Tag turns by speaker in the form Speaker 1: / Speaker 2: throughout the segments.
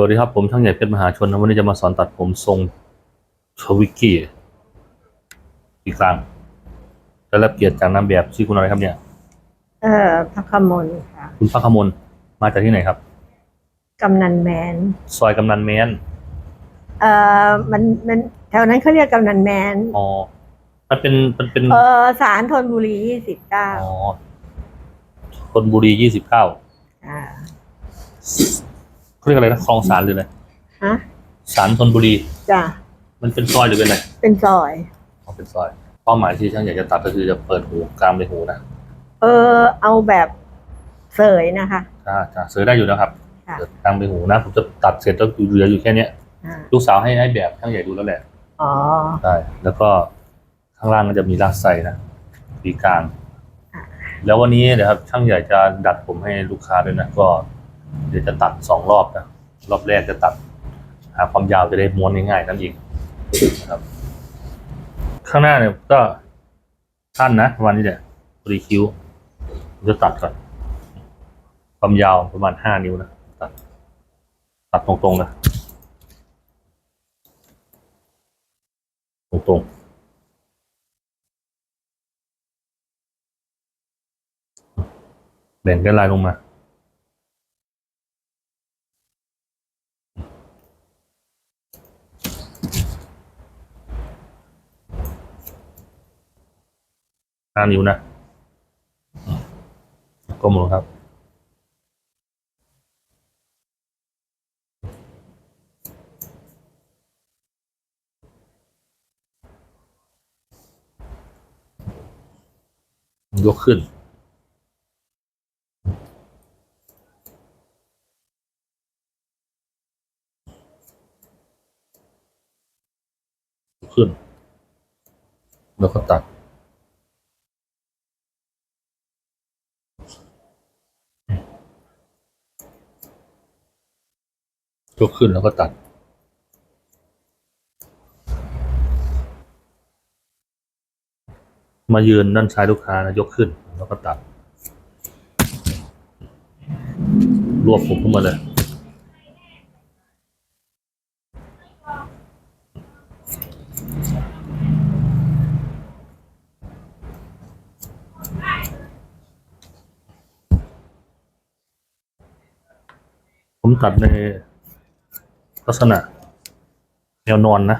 Speaker 1: สวัสดีครับผมช่างใหญ่เพชรมหาชนนะวันนี้จะมาสอนตัดผมทรงชวิกกี้อีกครั้งได้รับเกียรติจากนางแบบชื่อคุณอะไรครับเนี่ย
Speaker 2: เอ่อพระขมลค่ะ
Speaker 1: คุณพักขมลมาจากที่ไหนครับ
Speaker 2: กำนันแมน
Speaker 1: ซอยกำนันแมน
Speaker 2: เอ่อมันมันแถวนั้นเขาเรียกกำนันแมน
Speaker 1: อ๋อ มันเป็นมันเป็น
Speaker 2: เออสารธนบุรียี่สิบเก้า
Speaker 1: อ๋อธนบุรียี่สิบเก้า
Speaker 2: อ่า
Speaker 1: เขาเรียกอะไรนะคลองสารหรืออะไร
Speaker 2: ฮะ
Speaker 1: สารธนบุรี
Speaker 2: จ้ะ
Speaker 1: มันเป็นซอยหรือเป็นอะไร
Speaker 2: เป็นซอย
Speaker 1: อ๋อเป็นซอยเป้าหมายที่ช่างใหญ่จะตัดก็คือจะเปิดหูกลางใบหูนะ
Speaker 2: เออ เอาแบบเสยนะคะ
Speaker 1: จ้าจ้าซื้อได้อยู่นะครับ
Speaker 2: ค่ะ
Speaker 1: เปิดกลางใบหูนะ ผมจะตัดเสร็จแล้วเหลืออยู่แค่เนี้ย
Speaker 2: อ่า
Speaker 1: ลูกสาวให้ให้แบบช่างใหญ่ดูแล้วแหละ
Speaker 2: อ๋อ
Speaker 1: ได้แล้วก็ข้างล่างก็จะมีลากไส้นะปีกลาง แล้ววันนี้เดี๋ยวครับช่างใหญ่จะดัดผมให้ลูกค้าด้วยนะ ก็ เดี๋ยวจะตัดสองรอบนะรอบแรกจะตัด หาความยาวจะได้ม้วนง่ายๆนั่นเองนะครับ ข้างหน้าเนี่ยก็สั้นนะประมาณนี้แหละรีคิวจะตัดก่อน ความยาวประมาณห้านิ้วนะตัดตัดตรงๆนะตรงๆแบ่งกันลายลงมา ห้านิ้วนะก้มลงครับ ยกขึ้น ขึ้น แล้วก็ตัด ยกขึ้นแล้วก็ตัด มายืนด้านซ้ายลูกค้านะยกขึ้นแล้วก็ตัด รวบผมขึ้นมาเลย ผมตัดใน ลักษณะแนวนอนนะ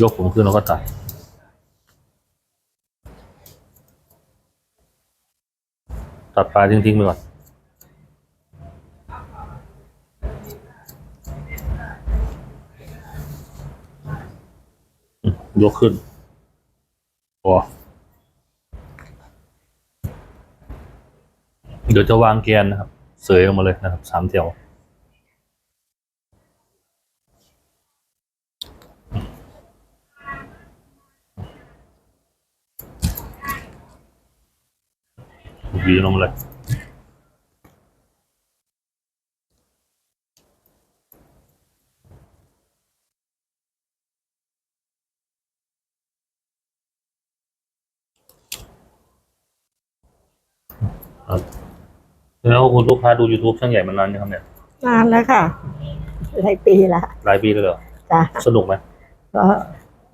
Speaker 1: ยกผมขึ้นแล้วก็ตัดตัดปลายทิ้งๆไปก่อน ยกขึ้น เดี๋ยวจะวางแกนนะครับ เสยออกมาเลยนะครับสามแถววีลงมาเลย ครับ แล้วคุณลูกค้าดู YouTube ช่างใหญ่มานานยังครับเนี่ย
Speaker 2: นานแล้วค่ะ หลายปีละ
Speaker 1: หลายปีแล้วเหรอ
Speaker 2: จ้ะ
Speaker 1: สนุกไหม
Speaker 2: ก็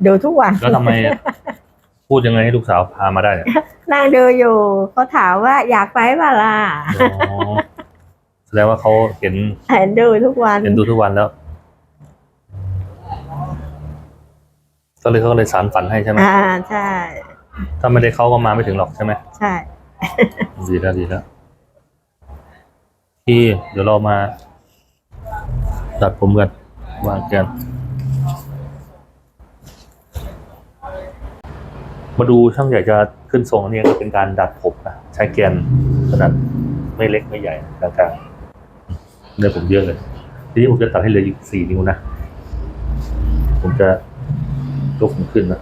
Speaker 2: ดูทุกวัน
Speaker 1: แล้วทำไม พูดยังไงให้ลูกสาวพามาได้เนี่ย
Speaker 2: นั่งดูอยู่เขาถามว่าอยากไปเปล่าล่ะ
Speaker 1: อ๋อแสดงว่าเขาเห็น
Speaker 2: เห็นดูทุกวัน
Speaker 1: เห็นดูทุกวันแล้วก็เลยเขาก็เลยสารฝันให้ใช่ไหม
Speaker 2: อ่าใช่
Speaker 1: ถ้าไม่ได้เขาก็มาไม่ถึงหรอกใช่ไหม
Speaker 2: ใช่
Speaker 1: ดีแล้วดีแล้วที่เดี๋ยวเรามา ตัดผมกันวางกัน มาดูช่างใหญ่จะขึ้นทรงอันนี้ก็เป็นการดัดผมนะใช้แกนขนาดไม่เล็กไม่ใหญ่กลางๆเนี่ยผมเยอะเลย ทีนี้ผมจะตัดให้เหลืออีกสี่นิ้วนะ ผมจะยกผมขึ้นนะ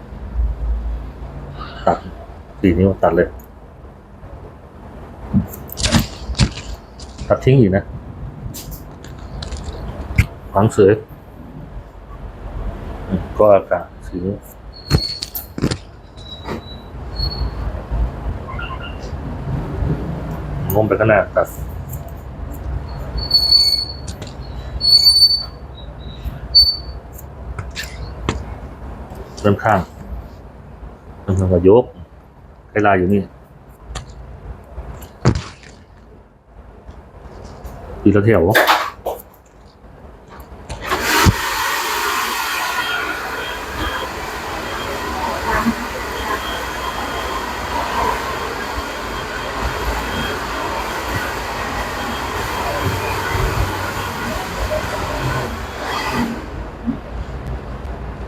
Speaker 1: ตัดสี่นิ้วตัดเลย ตัดทิ้งอยู่นะวางเสือก็อากาศสีงมไปข้างนาตัดเริ่มข้างเริ่มข้างก็ยกให้ลาอยู่นี่ ทีละแถว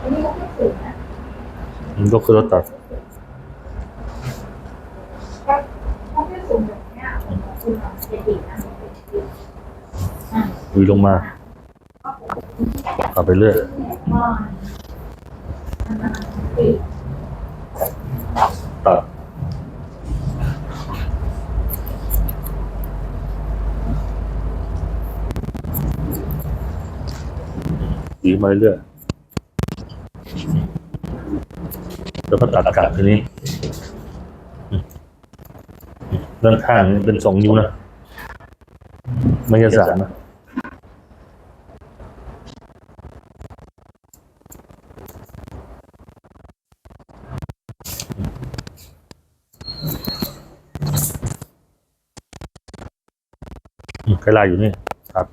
Speaker 3: อันนี้ก็ไม่สูงนะ
Speaker 1: มันก็คือรถตัด
Speaker 3: ก็ถ้าไม่สูงแบบเนี้ยคุณลองจะดีนะ อ่า
Speaker 1: วีลงมาต่อไปเรื่อยตัดหวีมาเรื่อยแล้วก็ตัดอากลับทีนี้ด้านข้างเป็นสองนิ้วนะไม่ใช่สามนะ ไกด์ลน์อยู่นี่ครับ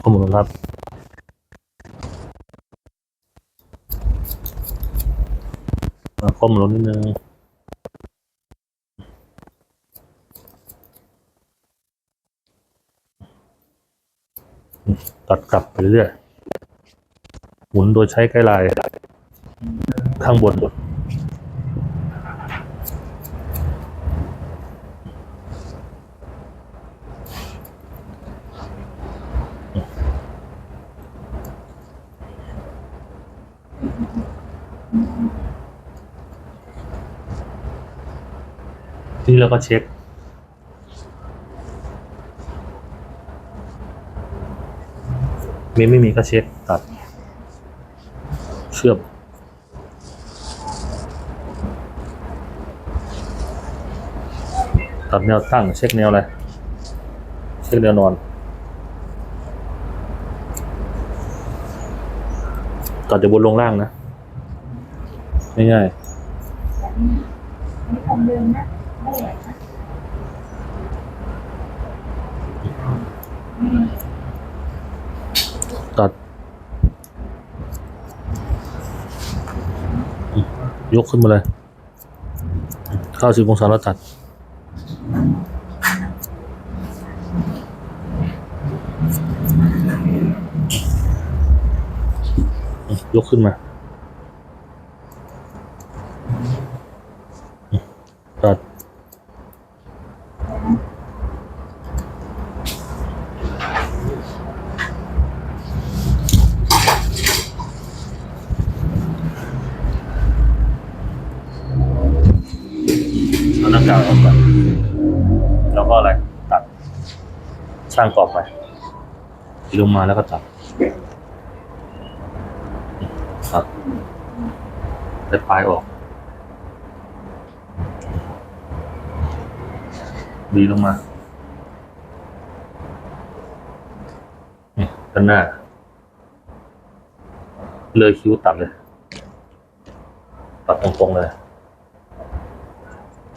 Speaker 1: ข้อมูลครับอ่าข้อมูลนิดนึงตัดกลับไปเรื่อยหมุนโดยใช้ไกด์ไลน์ข้างบน นี้เราก็เช็ค มีไม่มีก็เช็คตัด เชื่อมตัดแนวตั้งเช็คแนวอะไร เช็คแนวนอน ตัดจากบนลงล่างนะ ง่าย
Speaker 3: แบบนี้อันนี้คงเดิมนะไม่ใหญ่นะอืม
Speaker 1: ๆตัด ยกขึ้นมาเลยเข้าสิบองศาแล้วตัด ยกขึ้นมา ลงมาแล้วก็ตัดตัดได้ปลายออกบีลงมานี่ด้านหน้า เลยคิ้วตัดเลย ตัดตรงๆเลย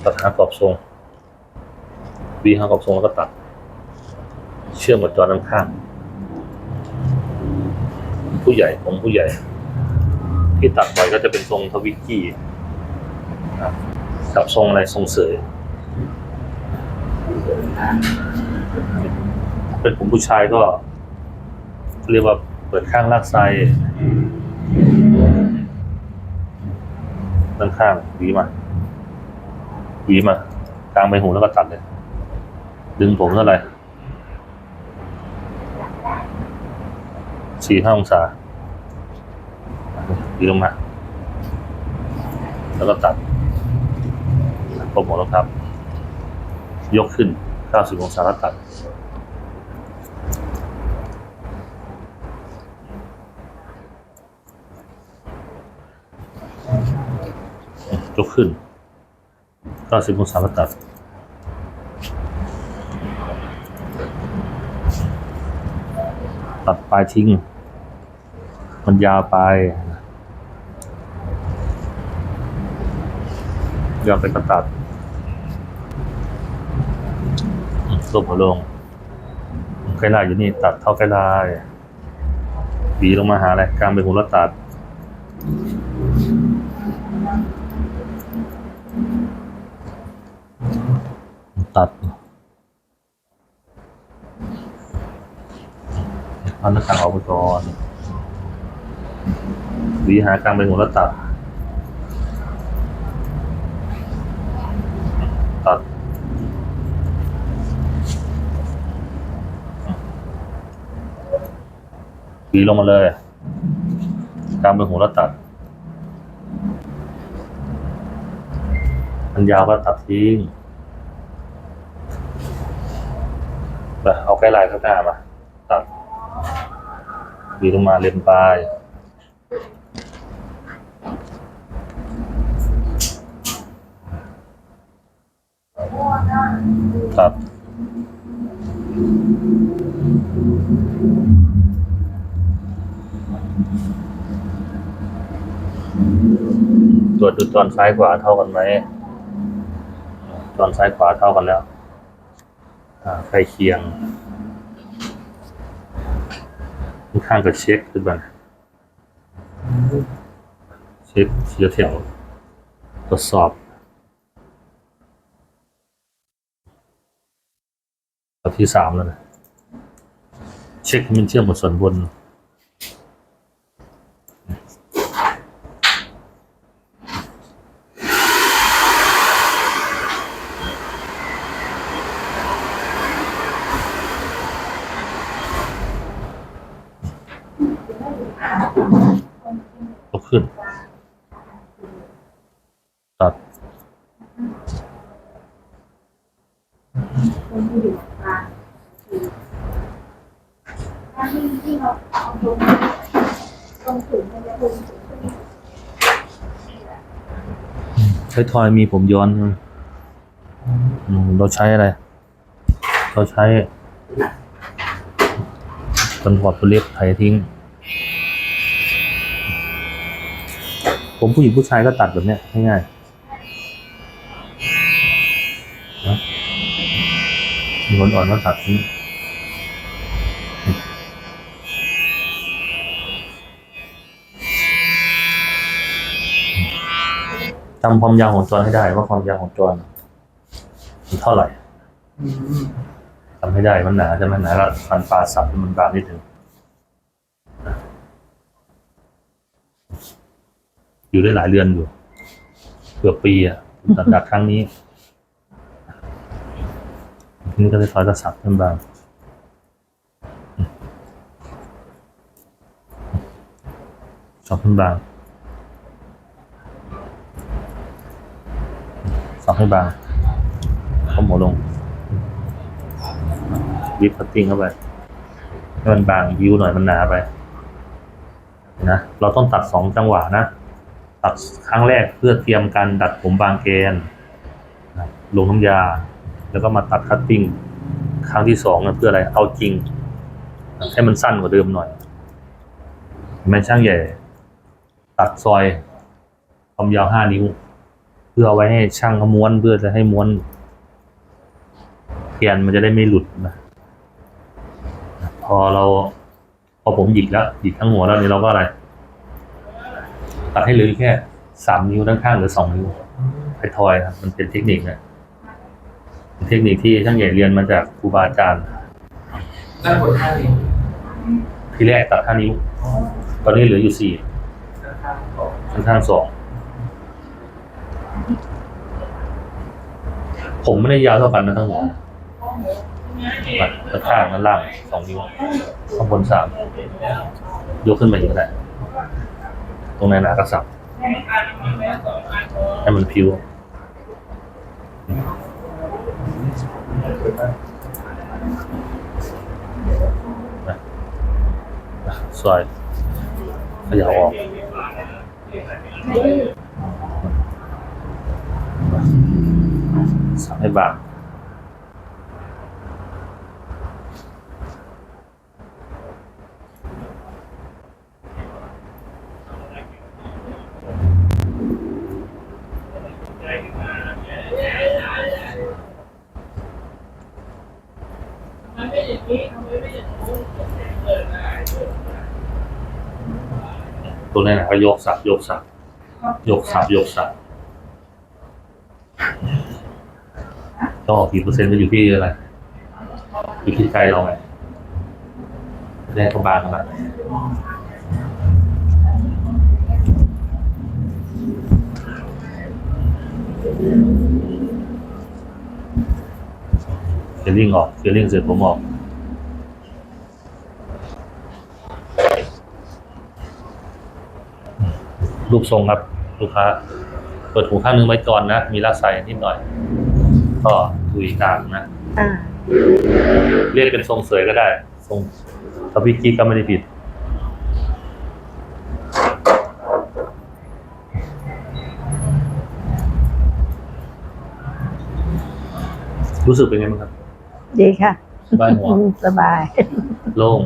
Speaker 1: ตัดหากรอบทรงวีหากรอบทรงแล้วก็ตัด เชื่อมกับจอด้านข้าง ผู้ใหญ่ของผู้ใหญ่ ที่ตัดบ่อยก็จะเป็นทรงทวิกกี้กับทรงอะไรทรงเสยเป็นผมผู้ชายก็ เรียกว่าเปิดข้างลากไซด้านข้างหวีมาหวีมากลางใบหูแล้วก็ตัดเลย ดึงผมเท่าไหร่สี่ห้าองศา ยืนมาแล้วก็ตัดกลมหมดแล้วครับ ยกขึ้น 90 องศาแล้วตัด ยกขึ้น 90 องศาแล้วตัดตัดปลายทิ้ง มันยาวไป ยาวไปกระตัดอืมลบหัวลงไกลลายอยู่นี่ตัดเท่าไกลลายหวีลงมาหาอะไรกลางเป็นหัวแล้วตัด ตัดเอาหน้าต่างออกไปก่อนหวีหากลางเป็นหัวแล้วตัด ตีลงมาเลยกลางเป็นหัวแล้วตัด มันยาวก็ตัดทิ้งไปเอาใกล้ลายข้างหน้ามา ตัดตีลงมาเล็มปลาย ตรวจดูจอนซ้ายขวาเท่ากันไหมจอนซ้ายขวาเท่ากันแล้วใกล้เคียงข้างกับเช็คขึ้นมาเช็คเสียแถวทดสอบเอาที่สามแล้วนะ เช็คมันเชื่อมกับส่วนบน ยกขึ้น ตัด
Speaker 3: คนที่อยู่กลางคือถ้าที่ที่เราเอาตรงตรงถึงมันจะตรงถึง
Speaker 1: ใช้ ทอยมีผมย้อนเราใช้อะไร เราใช้ตันหอดตัวเล็บไถทิ้ง ผมผู้หญิงผู้ชายก็ตัดแบบเนี้ยง่ายๆนะมีคนอ่อนก็ตัดทิ้ง จำความยาวของจอนให้ได้ ว่าความยาวของจอนมันเท่าไหร่จำให้ได้มันหนาใช่ไหมหนาแล้วฟันปลาสับมันบางนิดนึงอยู่ได้หลายเดือนอยู่เกือบปีอะตัดดัดครั้งนี้ทีนี้ก็เลยซอยกระสับขึ้นบางสับขึ้นบาง สับให้บางเอาหมดลงวิปคัตติ้งเข้าไปให้มันบางวิวหน่อยมันหนาไปนะเราต้องตัดสองจังหวะนะ ตัดครั้งแรกเพื่อเตรียมการดัดผมบางเกนนะลงน้ำยา แล้วก็มาตัดคัตติ้งครั้งที่สองนะเพื่ออะไรเอาจริง ให้มันสั้นกว่าเดิมหน่อยแม่ช่างใหญ่ ตัดซอยความยาวห้านิ้ว พื่อเอาไว้ให้ช่างเขาม้วนเพื่อจะให้ม้วนเทียนมันจะได้ไม่หลุดนะพอเรา พอผมหยิกแล้วหยิกทั้งหัวแล้วนี่เราก็อะไร ตัดให้เหลืออยู่แค่สามนิ้วด้านข้างหรือสองนิ้วไททอยครับมันเป็นเทคนิคนะเป็นเทคนิคที่ช่างใหญ่เรียนมาจากครูบาอาจารย์
Speaker 4: ด้านบนห้านิ้ว
Speaker 1: ที่แรกตัดห้านิ้ว ตอนนี้เหลืออยู่สี่
Speaker 4: ด้านข้างสอง
Speaker 1: ข้างข้างสอง ผมไม่ได้ยาวเท่ากันนะทั้งหัวด้านข้างด้านล่างสองนิ้วข้างบนสามยกขึ้นมาอีกก็ได้ตรงไหนหนากระสับให้มันพิวนะนะซอยขยับออก สามพันบาตัวนี้นะเขายกสับยกสับยกสับยกสับ ก็ออกกี่เปอร์เซ็นต์ก็อยู่ที่อะไรอยู่ที่ใจเราไงแรกก็บางขนาดไหนเคียร์ลิงออกเคียร์ลิงเสร็จผมออกรูปทรงครับ ลูกค้า เปิดหูข้างนึงไว้ก่อนนะ มีลากไซนิดหน่อย ก็ดุยกลางนะ
Speaker 2: อ่า
Speaker 1: เรียกเป็นทรงเสยก็ได้ ทรงถ้าพี่กี้ก็ไม่ได้ผิด รู้สึกเป็นไงบ้างครับ
Speaker 2: ดีค่ะ
Speaker 1: สบายหัว
Speaker 2: อืมสบาย
Speaker 1: โล่ง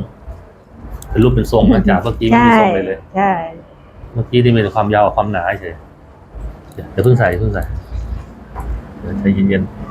Speaker 1: เป็นรูปเป็นทรงมาจากเมื่อกี้ไม่
Speaker 2: ใช่
Speaker 1: มีทรงเลยเลย
Speaker 2: ใช่
Speaker 1: เมื่อกี้ที่มีแต่ความยาวกับความหนาเฉยเดี๋ยวเดี๋ยวเพิ่งใส่เพิ่งใส่เดี๋ยว ใจเย็นๆ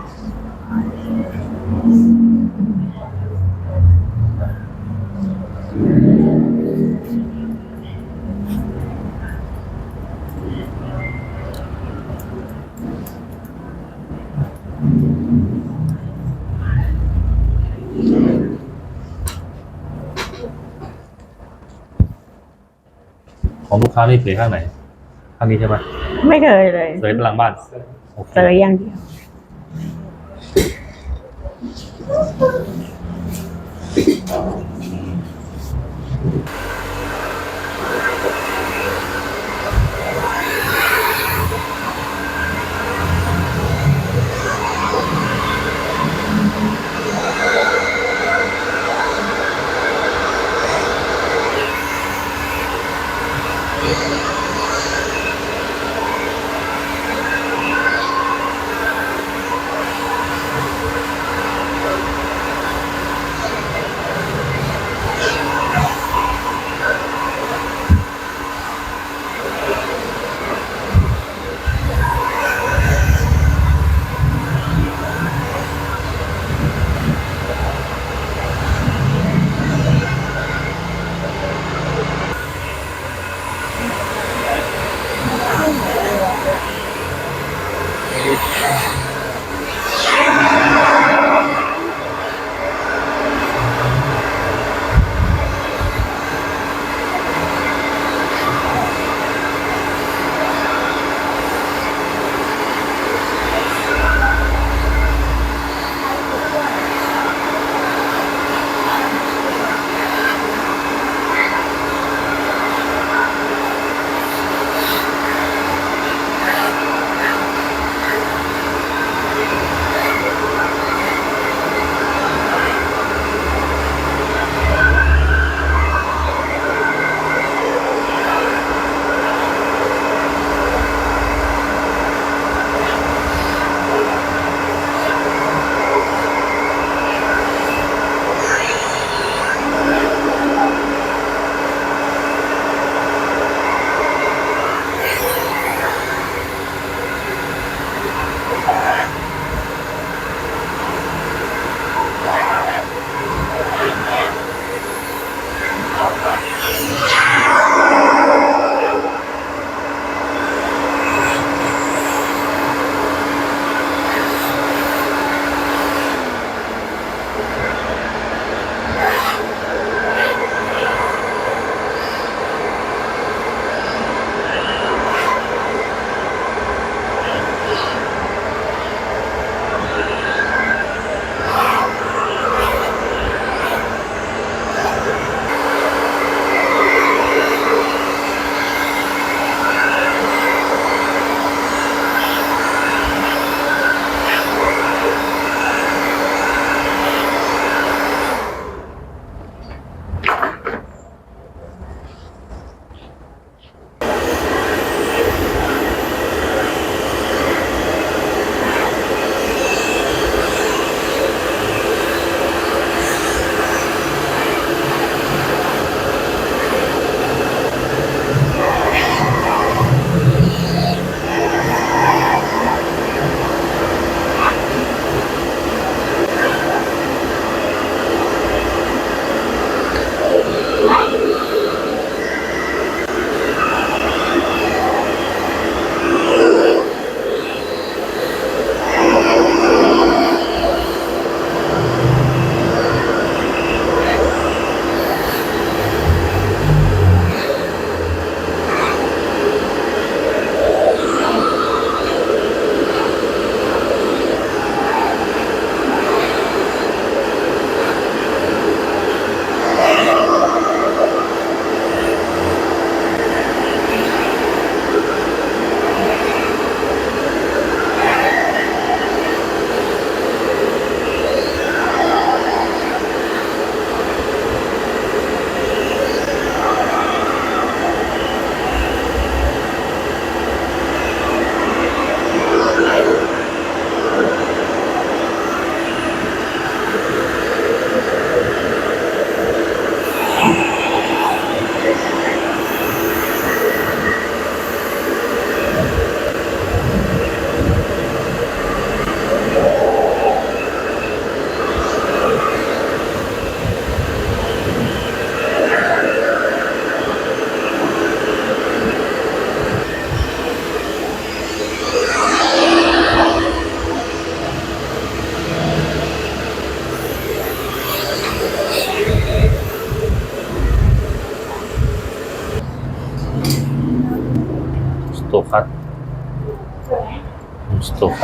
Speaker 1: ของลูกค้านี่เผยข้างไหน ข้างนี้ใช่ไหม
Speaker 2: ไม่เคยเลย
Speaker 1: เผยหลังบ้าน โอเค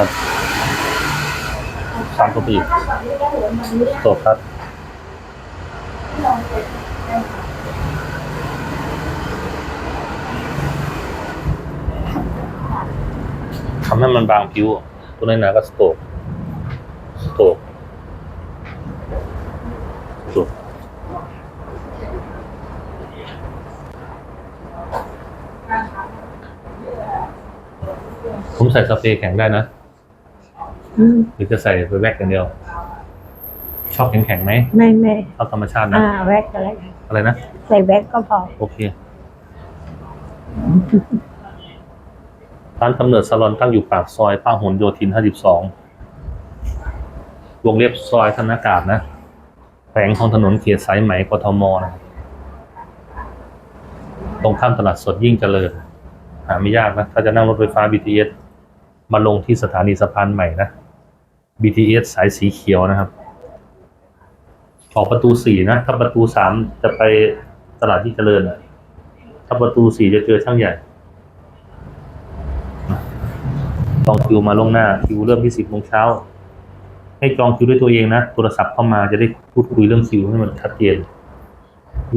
Speaker 3: ส
Speaker 1: โตคัตข้ามเข้าไปอีก
Speaker 3: ถ้าแบบนี้ได้หัวปี
Speaker 1: สโตคัต
Speaker 3: ลองเสร็จได้ค่ะ
Speaker 1: ทำให้มันบางผิวตัวไหนนาก็สโตกสโตกสโตกผมใส่สเปรย์แข็งได้นะ
Speaker 2: อืม
Speaker 1: หรือจะใส่ไปแวกกันเดียว ชอบแข็งแข็งๆไหม
Speaker 2: ไม่ไม่
Speaker 1: ชอบธรรมชาตินะ
Speaker 2: อ่าแว็กอะไร
Speaker 1: อะไรนะ
Speaker 2: ใส่แว็กก็พอ
Speaker 1: โอเค ร้านกำเนิดซาลอนตั้งอยู่ปากซอยป้าหนโยธิน 52 วงเล็บซอยธนากาศนะแขวงของถนนเขตสายไหมกทมนะ ตรงข้ามตลาดสดยิ่งเจริญ หาไม่ยากนะ ถ้าจะนั่งรถไฟฟ้า BTS มาลงที่สถานีสะพานใหม่นะ BTS สายสีเขียวนะครับ ออกประตูสี่นะ ถ้าประตูสามจะไปตลาดที่เจริญอะถ้าประตูสี่จะเจอช่างใหญ่จองคิวมาล่วงหน้าคิวเริ่มที่สิบโมงเช้า ให้จองคิวด้วยตัวเองนะ โทรศัพท์เข้ามาจะได้พูดคุยเรื่องคิวให้มันชัดเจน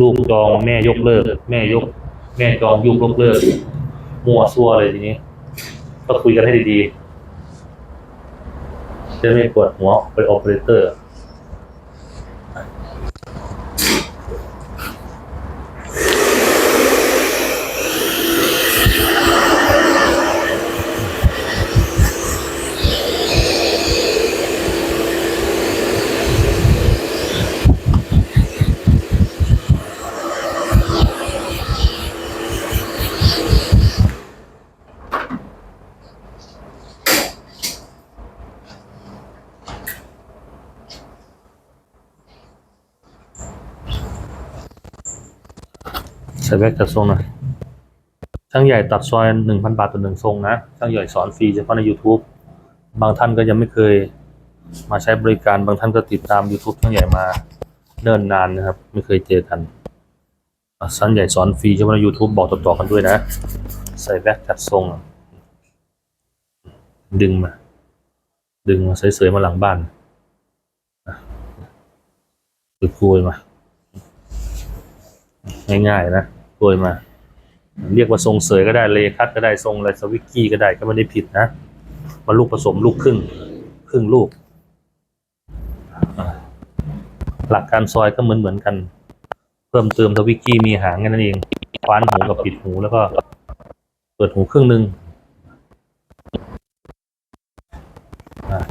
Speaker 1: ลูกจองแม่ยกเลิก แม่ยก แม่จองยุกยกเลิกมั่วซั่วเลยทีนี้ ก็คุยกันให้ดีๆ จะไม่ปวดหัวเปโอเปอเรเตอร์ ส่แบ็กจัดทรงหน่อยช่างใหญ่ตัดซอยหนึ่งพันบาทต่อหนึ่งทรงนะช่างใหญ่สอนฟรีเฉพาะใน YouTube บางท่านก็ยังไม่เคยมาใช้บริการบางท่านก็ติดตาม YouTube ช่างใหญ่มาเนิ่นนานนะครับ ไม่เคยเจอกันช่างใหญ่สอนฟรีเฉพาะใน YouTube บอกต่อๆกันด้วยนะ ใส่แบ็กจัดทรง ดึงมา ดึงมาเสยๆมาหลังบ้านคุยมา ง่ายๆนะ โดยมา เรียกว่าทรงเสยก็ได้เลคัตก็ได้ทรงอะไรสวิกกี้ก็ได้ก็ไม่ได้ผิดนะมาลูกผสมลูกครึ่งครึ่งลูก หลักการซอยก็เหมือนเหมือนกัน เพิ่มเติมสวิกกี้มีหางแค่นั้นเองคว้านหูกับปิดหูแล้วก็เปิดหูครึ่งหนึ่ง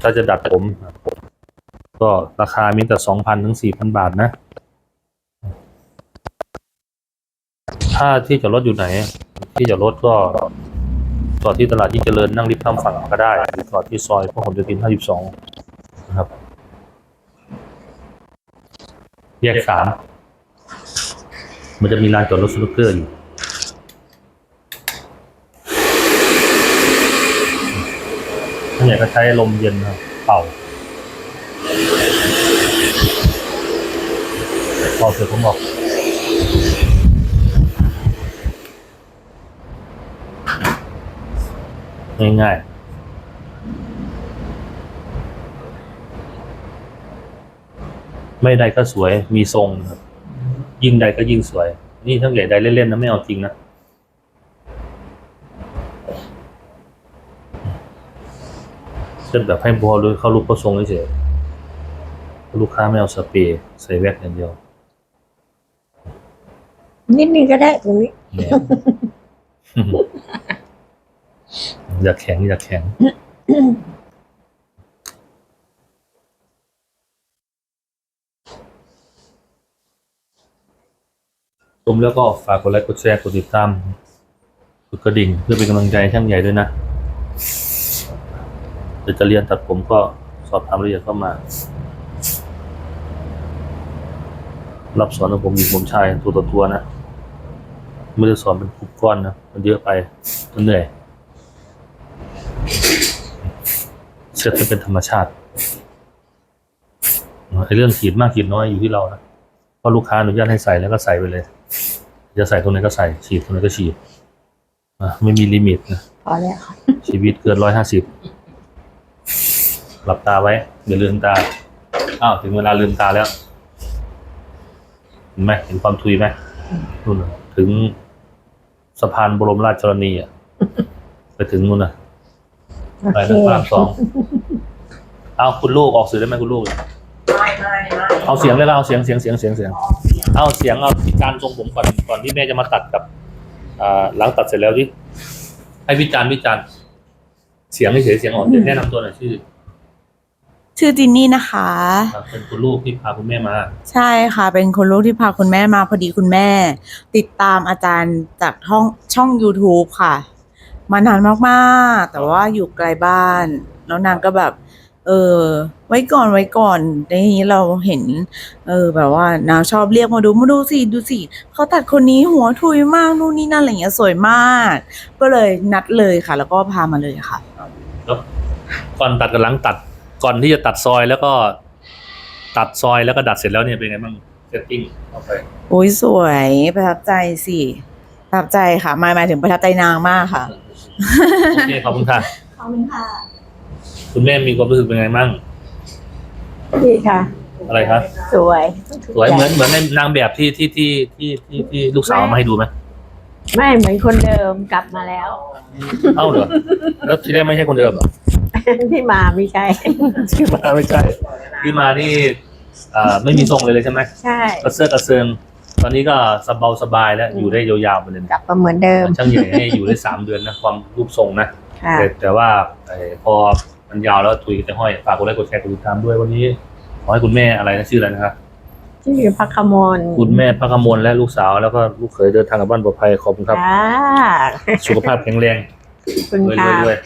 Speaker 1: ถ้าจะดัดผม ก็ราคามีแต่สองพันถึงสี่พันบาทนะ ถ้าที่จอดรถอยู่ไหน ที่จอดรถก็จอดที่ตลาดยิ่งเจริญนั่งลิฟต์ข้ามฝั่งก็ได้หรือจอดที่ซอยพหลโยธิน52 นะครับ แยกสามมันจะมีลานจอดรถสนุกเกอร์อยู่ถ้าอยากก็ใช้ลมเย็นนะครับเป่าพอเสร็จผมบอก ง่ายๆ ไม่ใดก็สวยมีทรงครับ ยิ่งใดก็ยิ่งสวย นี่ถ้าเกิดใดเล่นๆนะไม่เอาจริงนะเช่นแบบให้บอลเลยเข้ารูปเขาทรงเฉยๆลูกค้าไม่เอาสเปรย์ใส่แว็กอย่างเดียว
Speaker 2: นิดนึงก็ได้ตรงนี้
Speaker 1: เนี่ย อย่าแข็งอย่าแข็งชมแล้วก็ฝากกดไลค์กดแชร์กดติดตามกดกระดิ่ง เพื่อเป็นกำลังใจช่างใหญ่ด้วยนะเดี๋ยวจะเรียนตัดผมก็สอบถามรายละเอียดเข้ามา รับสอนของผมหญิงผมชายตัวต่อตัวนะ ไม่ได้สอนเป็นกลุ่มก้อนนะ มันเยอะไป มันเหนื่อย เชื่อจะเป็นธรรมชาติไอ้เรื่องขีดมากขีดน้อยอยู่ที่เรานะเพราะลูกค้าอนุญาตให้ใส่แล้วก็ใส่ไปเลย จะใส่ตรงไหนก็ใส่ฉีดตรงไหนก็ฉีดอะไม่มีลิมิตนะ
Speaker 2: พอแล้ว
Speaker 1: ชีวิตเกินร้อยห้าสิบหลับตาไว้อย่าลืมตาอ้าวถึงเวลาลืมตาแล้วเห็นไหมเห็นความทุยไหมนู่นน่ะถึงสะพานบรมราชชนนีอะไปถึงนู่นน่ะ
Speaker 2: โอ
Speaker 1: ไป
Speaker 2: เค
Speaker 1: นะพระรามสองเอาคุณลูกออกสื่อได้ไหมคุณลูก
Speaker 4: ไม่ไม่ไม่
Speaker 1: เอาเสียงเลยก็เอาเสียงเสียงเสียงเสียงเสียง เอาเสียงเอาการทรงผมก่อนก่อนที่แม่จะมาตัดกับอ่าหลังตัดเสร็จแล้วที่ให้วิจารณ์วิจารณ์เสียงไม่เสียเสียงออกเดี๋ยวแนะนำตัวหน่อยชื่อ
Speaker 5: ชื่อจินนี่นะคะ
Speaker 1: ครับเป็นคุณลูกที่พาคุณแม่มา
Speaker 5: ใช่ค่ะ เป็นคนลูกที่พาคุณแม่มาพอดีคุณแม่ ติดตามอาจารย์จากช่องช่อง YouTube ค่ะ มานานมากๆ แต่ว่าอยู่ไกลบ้าน แล้วนางก็แบบ เออ ไว้ก่อนไว้ก่อนในนี้เราเห็น เออ แบบว่านางชอบเรียกมาดูมาดูสิดูสิเขาตัดคนนี้หัวทุยมากนู่นนี่นั่นอะไรเงี้ยสวยมาก ก็เลยนัดเลยค่ะ แล้วก็พามาเลยค่ะ
Speaker 1: แล้วก่อนตัดกับหลังตัดก่อนที่จะตัดซอยแล้วก็ ตัดซอยแล้วก็ดัดเสร็จแล้วเนี่ยเป็นไงบ้างเซตติ้งเอาไป
Speaker 5: โอ้ยสวยประทับใจสิประทับใจค่ะหมายหมายถึงประทับใจนางมากค่ะ
Speaker 1: โอเคขอบคุณค่ะ
Speaker 3: ขอบคุณค่ะ
Speaker 1: คุณแม่มีความรู้สึกเป็นไงบ้าง
Speaker 2: ดีค่ะ
Speaker 1: อะไรครับ
Speaker 2: สวย
Speaker 1: สวยเหมือนเหมือนในนางแบบที่ที่ที่ที่ที่ที่ลูกสาวเอามาให้ดูไหม
Speaker 2: ไม่เหมือนคนเดิมกลับมาแล้ว
Speaker 1: เอ้าเหรอแล้วที่แรกไม่ใช่คนเดิมเหรอ
Speaker 2: ที่มาไม่ใช่
Speaker 1: ที่มาไม่ใช่ที่มานี่เอ่อไม่มีทรงเลยเลยใช่ไหม
Speaker 2: ใช่
Speaker 1: กระเซาะกระเซิง ตอนนี้ก็สบายสบายแล้วอยู่ได้ยาวๆไปเลย
Speaker 2: กลับมาเหมือนเดิม
Speaker 1: ช่างใหญ่ให้อยู่ได้สามเดือนนะความรูปทรงนะ
Speaker 2: ค่ะ
Speaker 1: แต่แต่ว่าเอ่อพอมันยาวแล้วทุยก็จะห้อยฝากกดไลค์กดแชร์กดติดตามด้วยวันนี้ขอให้คุณแม่อะไรนะชื่ออะไรนะครับ
Speaker 2: ชื่อพักขมล
Speaker 1: คุณแม่พระกมลและลูกสาวแล้วก็ลูกเขยเดินทางกลับบ้านปลอดภัยขอบคุณครับ
Speaker 2: จ้า
Speaker 1: สุขภาพแข็งแรง
Speaker 2: ขอบคุณ
Speaker 1: รวย
Speaker 2: ค่ะ
Speaker 1: ๆด้วย